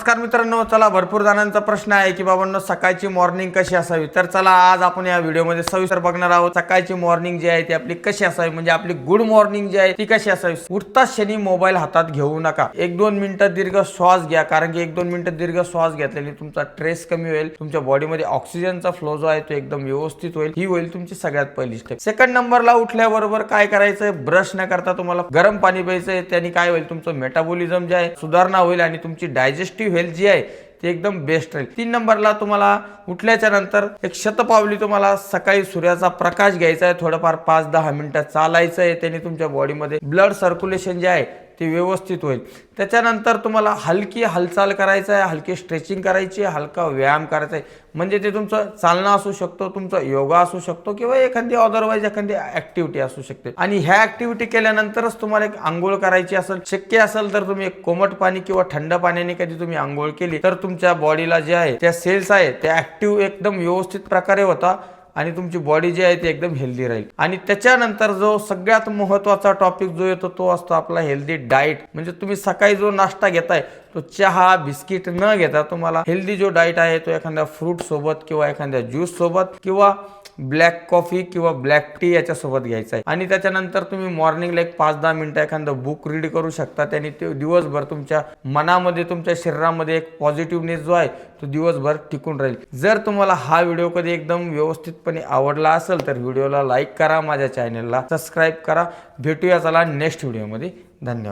नमस्कार मित्रांनो चला भरपूर जणांचा प्रश्न आहे की बाबांनो सकाळची मॉर्निंग कशी असावी? तर चला आज आपण या व्हिडिओमध्ये सविस्तर बघणार आहोत सकाळची मॉर्निंग जी आहे ती आपली कशी असावी? म्हणजे आपली गुड मॉर्निंग जी आहे ती कशी असावी? उठता शनी मोबाईल हातात घेऊ नका. एक दोन मिनिटं दीर्घ श्वास घ्या कारण की एक दोन मिनिटं दीर्घ श्वास घेतल्याने तुमचा स्ट्रेस कमी होईल तुमच्या बॉडीमध्ये ऑक्सिजनचा फ्लो जो आहे तो एकदम व्यवस्थित होईल ही होईल तुमची सगळ्यात पहिली स्टेप सेकंड नंबरला उठल्याबरोबर काय करायचंय? ब्रश न करता तुम्हाला गरम पाणी प्यायचंय त्याने काय होईल? तुमचं मेटाबॉलिझम जे आहे सुधारणा होईल आणि तुमची डायजेस्टिव्ह हेल्थ जी आहे ती एकदम बेस्ट राहील. तीन नंबरला तुम्हाला उठल्याच्या नंतर एक शतपावली तुम्हाला सकाळी सूर्याचा प्रकाश घ्यायचा आहे. थोडंफार पाच दहा मिनिटं चालायचं आहे. त्याने तुमच्या बॉडीमध्ये ब्लड सर्क्युलेशन जे आहे ते व्यवस्थित होईल. त्याच्यानंतर तुम्हाला हलकी हालचाल करायचं आहे हलकी स्ट्रेचिंग करायची आहे हलका व्यायाम करायचा आहे. म्हणजे ते तुमचं चालणं असू शकतो तुमचा योगा असू शकतो किंवा एखादी अदरवाईज एखादी ऍक्टिव्हिटी असू शकते. आणि ह्या ऍक्टिव्हिटी केल्यानंतरच तुम्हाला एक आंघोळ करायची असेल शक्य असेल तर तुम्ही एक कोमट पाणी किंवा थंड पाण्याने कधी तुम्ही आंघोळ केली तर तुमच्या बॉडीला जे आहे त्या सेल्स आहे त्या ऍक्टिव्ह एकदम व्यवस्थित प्रकारे होता. आणि तुमची बॉडी जी आहे ती एकदम हेल्दी राहील. आणि त्याच्यानंतर जो सगळ्यात महत्त्वाचा टॉपिक जो येतो तो असतो आपला हेल्दी डाएट म्हणजे तुम्ही सकाळी जो नाश्ता घेताय तो चहा बिस्किट न घेता तुम्हाला हेल्दी जो डाएट आहे तो एखाद्या फ्रूट सोबत किंवा एखाद्या ज्यूस सोबत किंवा ब्लॅक कॉफी किंवा ब्लॅक टी याच्यासोबत घ्यायचा आहे. आणि त्याच्यानंतर तुम्ही मॉर्निंगला एक पाच दहा मिनटं एखादं बुक रीड करू शकता. त्याने ते दिवसभर तुमच्या मनामध्ये तुमच्या शरीरामध्ये एक पॉझिटिव्हनेस जो आहे तो दिवसभर टिकून राहील. जर तुम्हाला हा व्हिडिओ कधी एकदम व्यवस्थितपणे आवडला असेल तर व्हिडिओला लाईक करा माझ्या चॅनलला सबस्क्राईब करा. भेटूया चला नेक्स्ट व्हिडिओमध्ये धन्यवाद.